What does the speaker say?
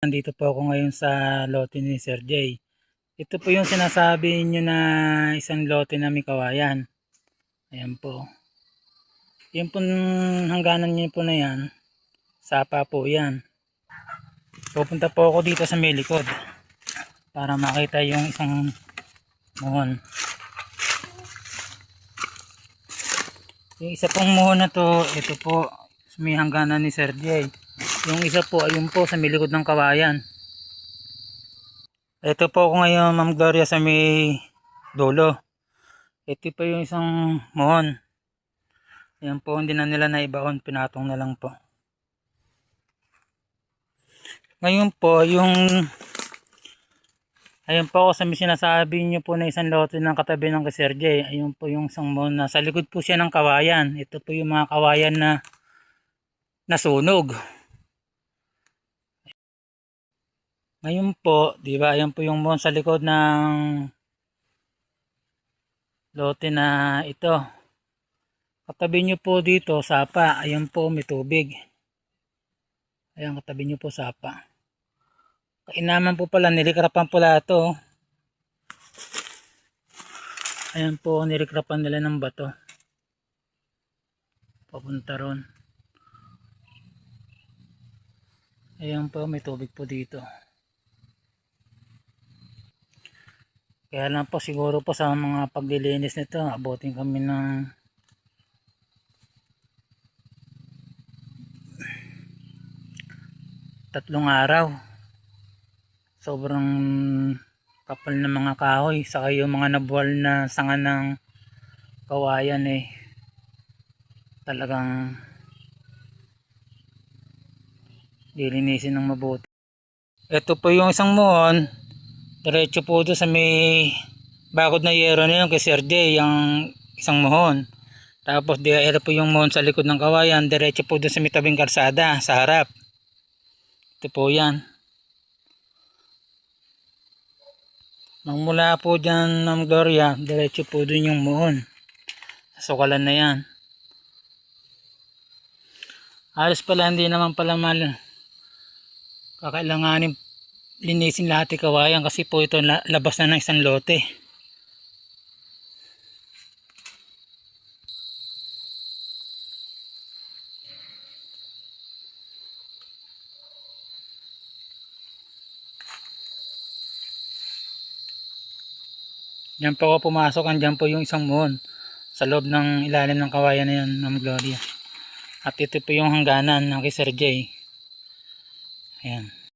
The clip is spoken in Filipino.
Nandito po ako ngayon sa lote ni Sir J. Ito po yung sinasabi nyo na isang lote na may kawayan. Ayan po. Yung po hangganan nyo po na yan, sapa po yan. Pupunta po ako dito sa may likod para makita yung isang muhon. Yung isa pong muhon na to, ito po, may hangganan ni Sir J. Yung isa po, ayun po, sa may likod ng kawayan. Ito po ako ngayon, Ma'am Gloria, sa may dulo. Ito po yung isang muhon. Ayan po, hindi na nila naibaon, pinatong na lang po. Ngayon po, yung Ayun po ako sa may sinasabi niyo po na isang lote ng katabi ng kay J. Ayun po yung isang muhon na sa likod po siya ng kawayan. Ito po yung mga kawayan na nasunog. Ngayon po, di ba, ayan po yung muhon sa likod ng lote na ito. Katabi nyo po dito, sapa. Ayan po, may tubig. Ayan, katabi nyo po, sapa. Kainaman po pala, nilikrapan pala ito. Ayan po, nilikrapan nila ng bato. Papunta ron. Ayan po, may tubig po dito. Kaya lang po siguro po sa mga paglilinis nito, abutin kami ng tatlong araw. Sobrang kapal ng mga kahoy, saka yung mga nabuwal na sanga ng kawayan eh. Talagang lilinisin ng mabuti. Ito po yung isang muon, diretso po doon sa may bakod na yero na yun kay Sir J, yung isang muhon. Tapos di ito po yung muhon sa likod ng kawayan, diretso po doon sa may tabing karsada, sa harap. Ito po yan. Magmula po dyan ng Gloria, diretso po doon yung muhon. Sukalan na yan. Alas pala hindi naman pala mal kakailanganin linisin lahat yung kawayan kasi po ito la- labas na ng isang lote. Diyan po ako pumasok, andyan po yung isang muhon sa loob ng ilalim ng kawayan na yun, Ma'am Gloria. At ito po yung hangganan ng kay Sir J. Ayan.